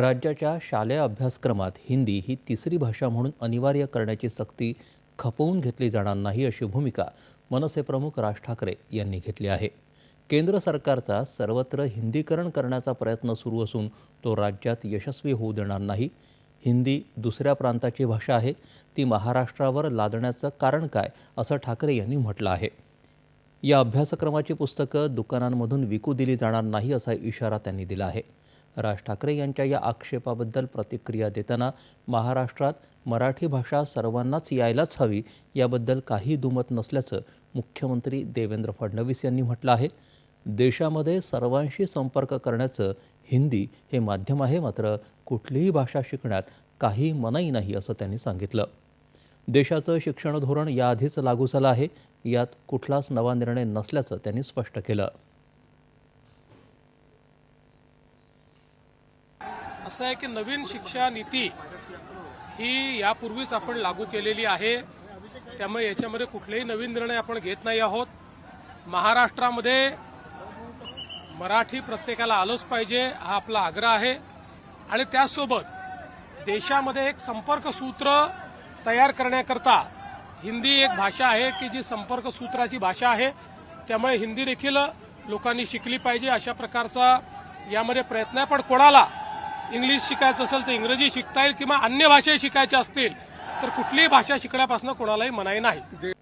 राज्याच्या शालेय अभ्यासक्रमात हिंदी ही तिसरी भाषा म्हणून अनिवार्य करण्याची सक्ती खपवून घेतली जाणार नाही अशी भूमिका मनसे प्रमुख राज ठाकरे यांनी घेतली आहे. केंद्र सरकारचा सर्वत्र हिंदीकरण करण्याचा प्रयत्न सुरू असून तो राज्यात यशस्वी होऊ देणार नाही. हिंदी दुसऱ्या प्रांताची भाषा आहे. ती महाराष्ट्रावर लादण्याचं कारण काय असं ठाकरे यांनी म्हटलं आहे. या अभ्यासक्रमाची पुस्तकं दुकानांमधून विकू दिली जाणार नाही असा इशारा त्यांनी दिला आहे. राज ठाकरे यांच्या या आक्षेपाबद्दल प्रतिक्रिया देताना महाराष्ट्रात मराठी भाषा सर्वांनाच यायलाच हवी याबद्दल काही दुमत नसल्याचं मुख्यमंत्री देवेंद्र फडणवीस यांनी म्हटलं आहे. देशामध्ये सर्वांशी संपर्क करण्याचं हिंदी हे माध्यम आहे मात्र कुठलीही भाषा शिकण्यात काही मनाई नाही असं त्यांनी सांगितलं. देशाचं शिक्षण धोरण याआधीच लागू झालं आहे यात कुठलाच नवा निर्णय नसल्याचं त्यांनी स्पष्ट केलं. असं आहे की नवीन शिक्षा नीती ही यापूर्वीच आपण लागू केलेली आहे. त्यामुळे याच्यामध्ये कुठलेही नवीन निर्णय आपण घेत नाही आहोत. महाराष्ट्रामध्ये मराठी प्रत्येकाला आलंच पाहिजे हा आपला आग्रह आहे. आणि त्याचसोबत देशामध्ये एक संपर्क सूत्र तयार करण्याकरता हिंदी एक भाषा आहे की जी संपर्क सूत्राची भाषा आहे त्यामुळे हिंदी देखील लोकांनी शिकली पाहिजे अशा प्रकारचा यामध्ये प्रयत्न आहे. पण कोणाला इंग्लिश शिकायचं असेल तर इंग्रजी शिकता येईल किंवा अन्य भाषा शिकायच्या असतील तर कुठलीही भाषा शिकण्यापासून कोणालाही मनाई नाही.